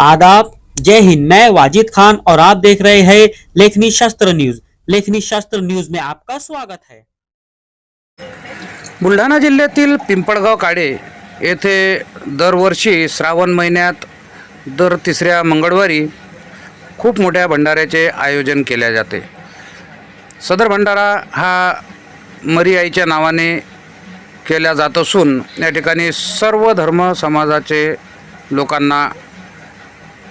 आदाब। जय हिंद। मैं वाजिद खान और आप देख रहे हैं लेखनी शास्त्र न्यूज। लेखनी शास्त्र न्यूज में आपका स्वागत है। बुलढाणा जिल्ह्यातील पिंपळगाव काडे येथे दरवर्षी श्रावण महिन्यात दर तिसऱ्या मंगळवारी खूप मोठ्या भंडाऱ्याचे आयोजन केले जाते. सदर भंडारा हा मरी आईच्या नावाने केला जात असून या ठिकाणी सर्व धर्म समाजाचे लोकांना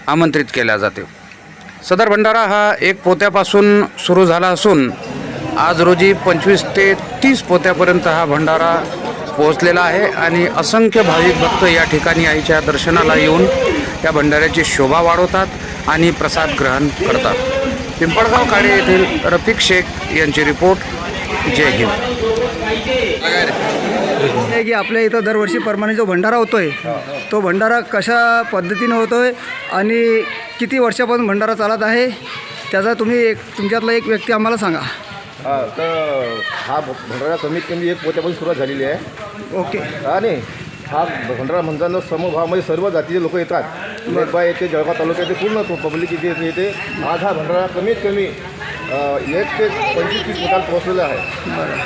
आमंत्रित केल्या जाते. सदर भंडारा हा एक पोत्यापासून सुरू झाला असून आज रोजी पंचवीस ते तीस पोत्यापर्यंत हा भंडारा पोहोचलेला आहे आणि असंख्य भाविक भक्त या ठिकाणी आईच्या दर्शनाला येऊन त्या भंडाऱ्याची शोभा वाढवतात आणि प्रसाद ग्रहण करतात. पिंपळगाव काडे येथील रफिक शेख यांची रिपोर्ट. जय हिंद. आहे की आपल्या इथं दरवर्षी प्रमाणे जो भंडारा होतोय तो भंडारा कशा पद्धतीने होतोय आणि किती वर्षापासून भंडारा चालत आहे त्याचा तुम्ही एक तुमच्यातला एक व्यक्ती आम्हाला सांगा. हा तर हा भंडारा कमीत कमी एक पोत्यापासून सुरुवात झालेली आहे. ओके. आणि हा भंडारा म्हणताना समभावामध्ये सर्व जातीचे लोक येतात. नेरबा येते जळगाव तालुक्यात पूर्ण पब्लिक इथे येते. आज हा भंडारा कमीत कमी एक ते पंचवीस तीस पोटाला पोहोचलेला आहे.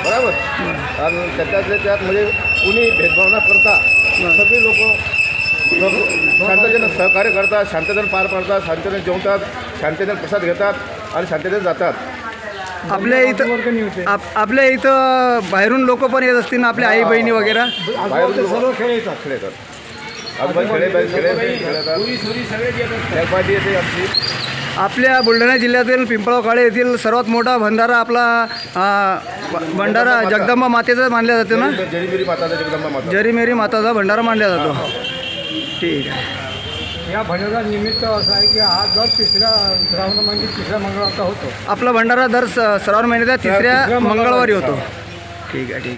बरोबर? आणि त्याच्यातल्या त्यात म्हणजे कुणी भेदभाव न करता सगळे लोक शांततेनं सहकार्य करतात शांततेनं पार पाडतात शांततेने जेवतात शांततेने प्रसाद घेतात आणि शांततेने जातात. आपल्या इथं आप आपल्या इथं बाहेरून लोक पण येत असतील ना आपल्या आई बहिणी वगैरे? सर्व खेळ येतात. खेळ येतात. आजूबाजू खेळे खेळे खेळतात खेळपाटी येते आमची आपल्या बुलढाणा जिल्ह्यातील पिंपळगाव काळे येथील सर्वात मोठा भंडारा आपला आ, भंडारा जगदंबा मातेचा मानला जातो ना? जरीबिरी माता जगदंबा माता. जरीमेरी माताचा भंडारा मानला जातो. ठीक आहे. या भंडारा निमित्त असं आहे की हा दर तिसऱ्या श्रावण म्हणजे तिसऱ्या मंगळवारचा होतो. आपला भंडारा दर स- श्रावण महिन्याच्या तिसऱ्या मंगळवारी होतो. ठीक आहे ठीक